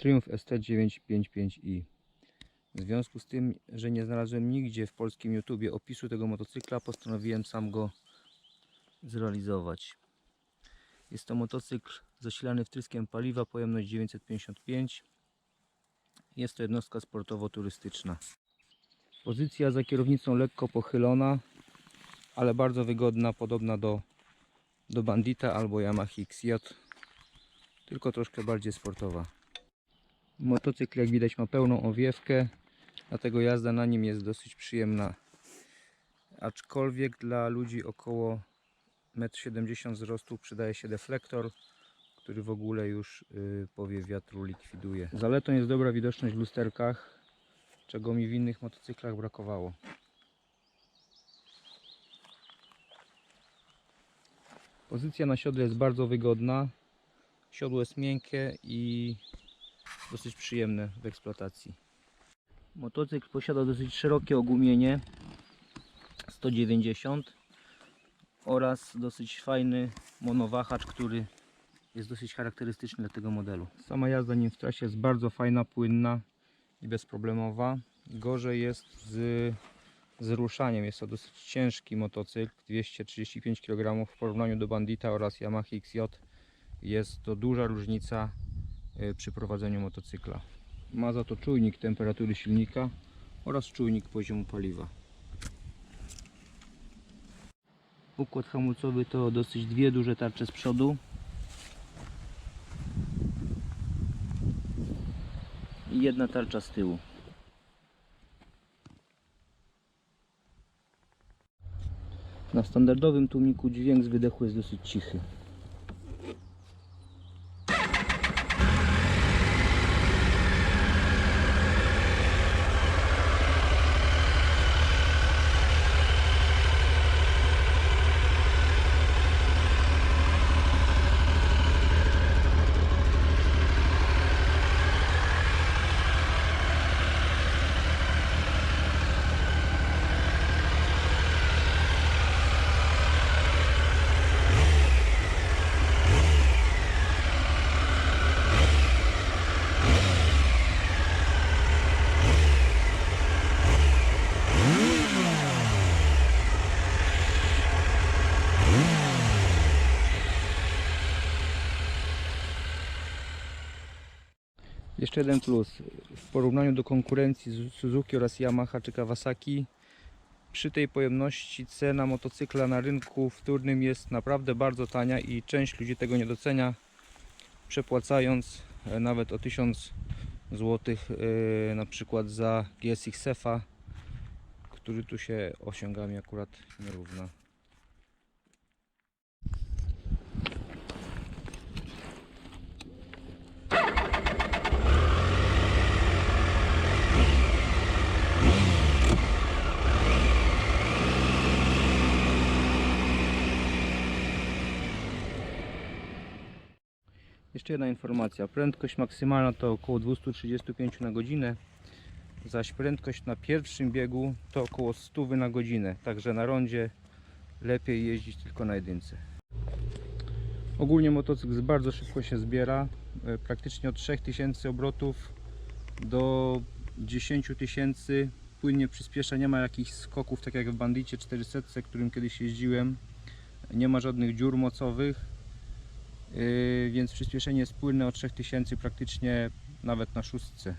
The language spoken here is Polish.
Triumph ST955i. W związku z tym, że nie znalazłem nigdzie w polskim YouTubie opisu tego motocykla, postanowiłem sam go zrealizować. Jest to motocykl zasilany wtryskiem paliwa, pojemność 955. Jest to jednostka sportowo-turystyczna. Pozycja za kierownicą lekko pochylona, ale bardzo wygodna, podobna do, do Bandita albo Yamaha XJ, tylko troszkę bardziej sportowa. Motocykl jak widać ma pełną owiewkę, dlatego jazda na nim jest dosyć przyjemna. Aczkolwiek dla ludzi około 1,70 m wzrostu przydaje się deflektor, który w ogóle już y, powiew wiatru likwiduje. Zaletą jest dobra widoczność w lusterkach, czego mi w innych motocyklach brakowało. Pozycja na siodle jest bardzo wygodna. Siodło jest miękkie i dosyć przyjemne w eksploatacji. Motocykl posiada dosyć szerokie ogumienie 190 oraz dosyć fajny monowahacz, który jest dosyć charakterystyczny dla tego modelu. Sama jazda nim w trasie jest bardzo fajna, płynna i bezproblemowa. Gorzej jest z, z ruszaniem. Jest to dosyć ciężki motocykl, 235 kg w porównaniu do Bandita oraz Yamaha XJ. Jest to duża różnica przy prowadzeniu motocykla. Ma za to czujnik temperatury silnika oraz czujnik poziomu paliwa. Układ hamulcowy to dosyć dwie duże tarcze z przodu. I jedna tarcza z tyłu. Na standardowym tłumiku dźwięk z wydechu jest dosyć cichy. Jeszcze jeden plus. W porównaniu do konkurencji Suzuki oraz Yamaha czy Kawasaki przy tej pojemności cena motocykla na rynku wtórnym jest naprawdę bardzo tania i część ludzi tego nie docenia przepłacając e, nawet o 1000 zł e, na przykład za GSX Sefa który tu się osiągami akurat nie równa. Jeszcze jedna informacja. Prędkość maksymalna to około 235 na godzinę, zaś prędkość na pierwszym biegu to około 100 na godzinę. Także na rondzie lepiej jeździć tylko na jedynce. Ogólnie motocykl bardzo szybko się zbiera. e, Praktycznie od 3000 obrotów do 10 tysięcy płynnie przyspiesza. Nie ma jakichś skoków, tak jak w Bandicie 400, którym kiedyś jeździłem. Nie ma żadnych dziur mocowych. Yy, więc przyspieszenie jest płynne od 3000 praktycznie nawet na szóstce.